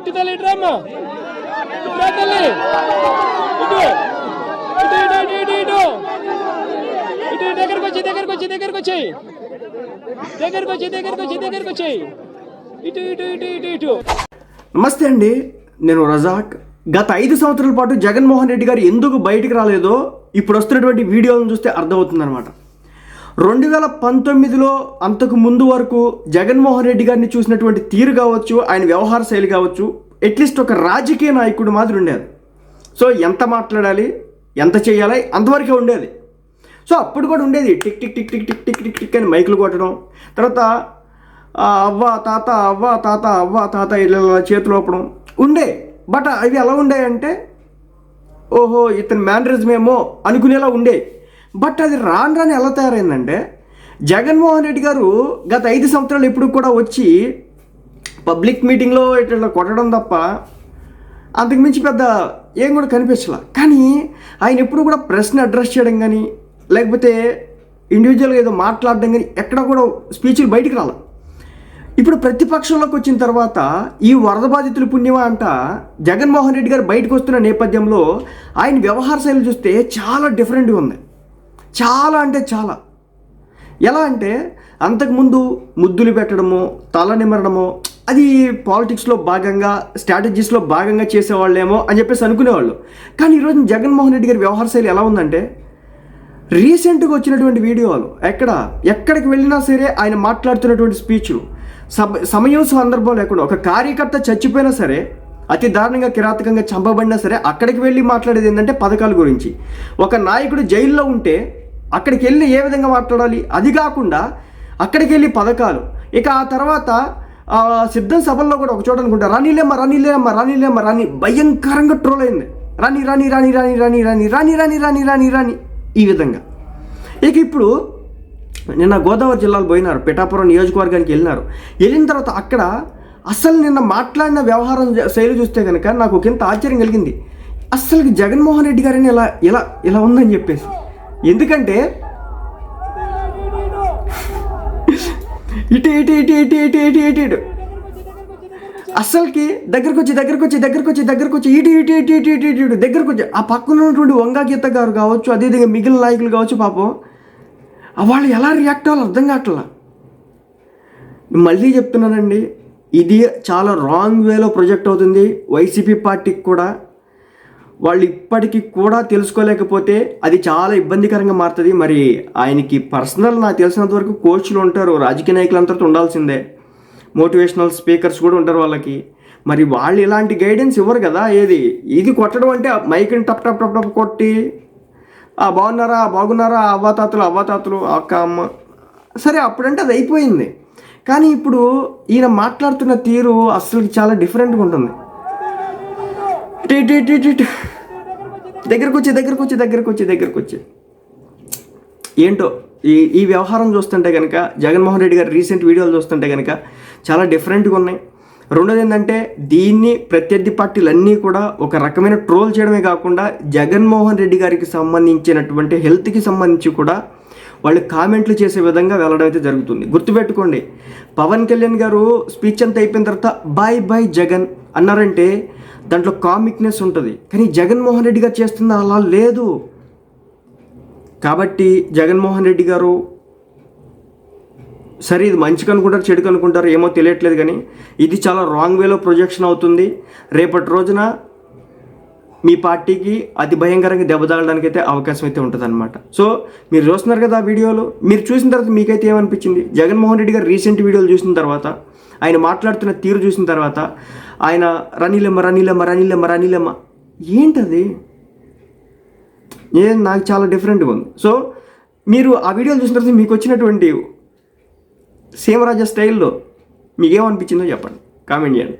ఇటు తల్లి ఇటు రామ్మా. ఇటు తల్లి. ఇటు. ఇటు ఇటు ఇటు ఇటు ఇటు. ఇటు దగ్గరకు వచ్చి దగ్గరకు వచ్చి దగ్గరకు వచ్చి. దగ్గరకు వచ్చి దగ్గరకు వచ్చి దగ్గరకు వచ్చి. ఇటు ఇటు ఇటు ఇటు ఇటు. నమస్తే అండి. నేను రజాక్. గత ఐదు సంవత్సరాల పాటు జగన్మోహన్ రెడ్డి గారు ఎందుకు బయటికి రాలేదో ఇప్పుడు వస్తున్నటువంటి వీడియోలను చూస్తే అర్థమవుతుందన్నమాట. రెండు వేల పంతొమ్మిదిలో అంతకు ముందు వరకు జగన్మోహన్ రెడ్డి గారిని చూసినటువంటి తీరు కావచ్చు ఆయన వ్యవహార శైలి కావచ్చు అట్లీస్ట్ ఒక రాజకీయ నాయకుడు మాదిరి ఉండేది. సో ఎంత మాట్లాడాలి ఎంత చేయాలి అంతవరకే ఉండేది. సో అప్పుడు కూడా ఉండేది tick tick tick tick tick tick tick tick అని మైకులు కొట్టడం. తర్వాత అవ్వ తాత అవ్వ తాత అవ్వ తాత ఇలా చేతులు ఊపడం. ఉండే బట్ అవి ఎలా ఉండేయంటే ఓహో ఇతని మేనరిజమేమో అనుకునేలా ఉండే. బట్ అది రాను రాని ఎలా తయారైందంటే జగన్మోహన్ రెడ్డి గారు గత ఐదు సంవత్సరాలు ఎప్పుడు కూడా వచ్చి పబ్లిక్ మీటింగ్లో ఇట్లా కొట్టడం తప్ప అంతకుమించి పెద్ద ఏం కూడా కనిపించలా. కానీ ఆయన ఎప్పుడు కూడా ప్రశ్న అడ్రస్ చేయడం కానీ లేకపోతే ఇండివిజువల్గా ఏదో మాట్లాడడం కానీ ఎక్కడ కూడా స్పీచ్లు బయటికి రాల. ఇప్పుడు ప్రతిపక్షంలోకి వచ్చిన తర్వాత ఈ వరద బాధితుల పుణ్యమా అంట జగన్మోహన్ రెడ్డి గారు బయటకు వస్తున్న నేపథ్యంలో ఆయన వ్యవహార శైలి చూస్తే చాలా డిఫరెంట్గా ఉంది. చాలా అంటే చాలా. ఎలా అంటే అంతకుముందు ముద్దులు పెట్టడము తల నిమరడము అది పాలిటిక్స్లో భాగంగా స్ట్రాటజీస్లో భాగంగా చేసేవాళ్ళేమో అని చెప్పేసి అనుకునేవాళ్ళు. కానీ ఈరోజు జగన్మోహన్ రెడ్డి గారి వ్యవహార శైలి ఎలా ఉందంటే రీసెంట్గా వచ్చినటువంటి వీడియోలు ఎక్కడ ఎక్కడికి వెళ్ళినా సరే ఆయన మాట్లాడుతున్నటువంటి స్పీచ్లు సబ సమయం సందర్భం లేకుండా ఒక కార్యకర్త చచ్చిపోయినా సరే అతి దారుణంగా కిరాతకంగా చంపబడినా సరే అక్కడికి వెళ్ళి మాట్లాడేది ఏంటంటే పథకాల గురించి. ఒక నాయకుడు జైల్లో ఉంటే అక్కడికి వెళ్ళి ఏ విధంగా మాట్లాడాలి? అది కాకుండా అక్కడికి వెళ్ళి పథకాలు. ఇక ఆ తర్వాత సిద్ధం సభల్లో కూడా ఒక చోట అనుకుంటా రానీలేమ్మ రానీలేమ్మ రానీలేమ్మ రాని భయంకరంగా ట్రోల్ అయింది. రాని రాని రాని రాని రాని రాని రాని రాని రాని రాని రాని ఈ విధంగా. ఇక ఇప్పుడు నిన్న గోదావరి జిల్లాలో పోయినారు పిఠాపురం నియోజకవర్గానికి వెళ్ళినారు. వెళ్ళిన తర్వాత అక్కడ అసలు నిన్న మాట్లాడిన వ్యవహారం శైలి చూస్తే కనుక నాకు ఒక ఇంత ఆశ్చర్యం కలిగింది. అసలు జగన్మోహన్ రెడ్డి గారిని ఇలా ఇలా ఇలా ఉందని చెప్పేసి. ఎందుకంటే ఇటు ఇటు ఇటు ఇటు ఇటు ఇటు ఇటు ఇటు అస్సలకి దగ్గరకు వచ్చి దగ్గరకు వచ్చి దగ్గరకు వచ్చి దగ్గరకు వచ్చి ఇటు ఇటు ఇటు ఇటు ఇటు ఇటు ఇటు దగ్గరకు వచ్చి ఆ పక్కన ఉన్నటువంటి వంగా గీత గారు కావచ్చు అదేవిధంగా మిగిలిన నాయకులు కావచ్చు పాపం వాళ్ళు ఎలా రియాక్ట్ అవ్వాలో అర్థం కావట్లా మళ్ళీ చెప్తున్నానండి ఇది చాలా రాంగ్ వేలో ప్రొజెక్ట్ అవుతుంది వైసీపీ పార్టీకి కూడా వాళ్ళు ఇప్పటికీ కూడా తెలుసుకోలేకపోతే అది చాలా ఇబ్బందికరంగా మారుతుంది. మరి ఆయనకి పర్సనల్ నాకు తెలిసినంత వరకు కోచ్లు ఉంటారు రాజకీయ నాయకులంతా ఉండాల్సిందే. మోటివేషనల్ స్పీకర్స్ కూడా ఉంటారు వాళ్ళకి. మరి వాళ్ళు ఇలాంటి గైడెన్స్ ఇవ్వరు కదా ఏది? ఇది కొట్టడం అంటే మైక్ని టప్ టప్ టప్ టప్ కొట్టి ఆ బాగున్నారా? బాగున్నారా? అవ్వాతాతలు అవ్వాతాతలు అక్క అమ్మ. సరే అప్పుడంటే అది అయిపోయింది. కానీ ఇప్పుడు ఈయన మాట్లాడుతున్న తీరు అసలు చాలా డిఫరెంట్గా ఉంటుంది. దగ్గరకు వచ్చి దగ్గరకు వచ్చి దగ్గరకు వచ్చి దగ్గరకు వచ్చి ఏంటో ఈ ఈ వ్యవహారం చూస్తుంటే కనుక జగన్మోహన్ రెడ్డి గారి రీసెంట్ వీడియోలు చూస్తుంటే కనుక చాలా డిఫరెంట్గా ఉన్నాయి. రెండోది ఏంటంటే దీన్ని ప్రత్యర్థి పార్టీలన్నీ కూడా ఒక రకమైన ట్రోల్ చేయడమే కాకుండా జగన్మోహన్ రెడ్డి గారికి సంబంధించినటువంటి హెల్త్కి సంబంధించి కూడా వాళ్ళు కామెంట్లు చేసే విధంగా వెళ్ళడం అయితే జరుగుతుంది. గుర్తుపెట్టుకోండి పవన్ కళ్యాణ్ గారు స్పీచ్ అంతా అయిపోయిన తర్వాత బాయ్ బాయ్ జగన్ అన్నారంటే దాంట్లో కామిక్నెస్ ఉంటుంది. కానీ జగన్మోహన్ రెడ్డి గారు చేస్తుంది అలా లేదు. కాబట్టి జగన్మోహన్ రెడ్డి గారు సరే ఇది మంచిగా అనుకుంటారు చెడుకు అనుకుంటారు ఏమో తెలియట్లేదు కానీ ఇది చాలా రాంగ్ వేలో ప్రొజెక్షన్ అవుతుంది. రేపటి రోజున మీ పార్టీకి అతి భయంకరంగా దెబ్బతాడడానికి అయితే అవకాశం అయితే ఉంటుంది అనమాట సో మీరు చూస్తున్నారు కదా ఆ వీడియోలు. మీరు చూసిన తర్వాత మీకైతే ఏమనిపించింది? జగన్మోహన్ రెడ్డి గారు రీసెంట్ వీడియోలు చూసిన తర్వాత ఆయన మాట్లాడుతున్న తీరు చూసిన తర్వాత ఆయన రనీలమ్మ రనీలమ్మ రనీలమ్మ రనీలమ్మ ఏంటది? ఏ నాకు చాలా డిఫరెంట్గా ఉంది. సో మీరు ఆ వీడియోలు చూసిన తర్వాత మీకు వచ్చినటువంటి సీమరాజ స్టైల్లో మీకేమనిపించిందో చెప్పండి. కామెంట్ చేయండి.